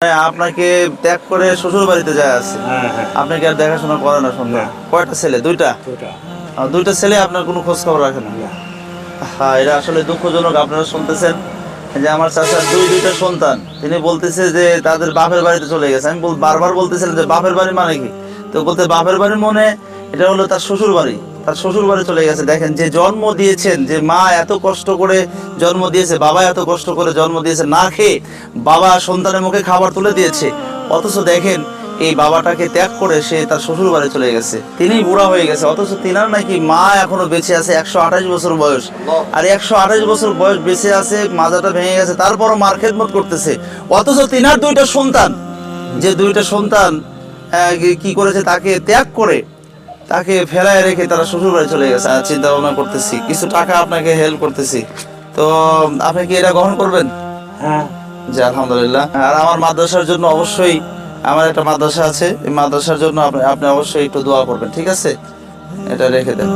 হ্যাঁ, আপনাকে ত্যাগ করে শ্বশুর বাড়িতে যায় আছে। হ্যাঁ হ্যাঁ। আপনাকে আর দেখাশোনা করে না সন্ধ্যা। কয়টা ছেলে? দুইটা? দুইটা। ছেলে আপনার কোনো খোঁজ খবর রাখে না। হ্যাঁ এটা আসলে দুঃখজনক আপনারা শুনতেছেন যে আমার চাচার দুই দুইটা সন্তান। তিনি বলতেছে যে তাদের বাপের বাড়িতে চলে গেছে। আমি বারবার বলতেছিলাম যে বাপের বাড়ি মানে কি? তো বলতে বাপের বাড়ি মনে এটা হলো তার শ্বশুর বাড়ি তার শ্বশুর বাড়ি চলে গেছে। দেখেন, যে জন্ম দিয়েছেন, যে মা এত কষ্ট করে জন্ম দিয়েছে, বাবা এত কষ্ট করে জন্ম দিয়েছে, না খেয়ে বাবা সন্তানের মুখে খাবার তুলে দিয়েছে। অথচ দেখেন, এই বাবাটাকে ত্যাগ করে সে তার শ্বশুর বাড়ি চলে গেছে। তিনি বুড়া হয়ে গেছে, অথচ তিনার নাকি মা এখনও বেঁচে আছে একশো আঠাশ বছর বয়স। আর একশো আঠাশ বছর বয়স বেঁচে আছে, মাজাটা ভেঙে গেছে, তারপরও মার খেদমত করতেছে। অথচ তিনার দুইটা সন্তান, যে দুইটা সন্তান কি করেছে তাকে ত্যাগ করে তাকে ফেরায় রেখে তারা শ্বশুর বাড়ি চলে গেছে। আর চিন্তা ভাবনা করতেছি কিছু টাকা আপনাকে হেল্প করতেছি। তো আপনি কি এটা গ্রহণ করবেন? হ্যাঁ। জি আলহামদুলিল্লাহ। আর আমার মাদ্রাসার জন্য অবশ্যই আমার একটা মাদ্রাসা আছে এই মাদ্রাসার জন্য আপনি আপনি অবশ্যই একটু দোয়া করবেন ঠিক আছে? এটা রেখে দেন।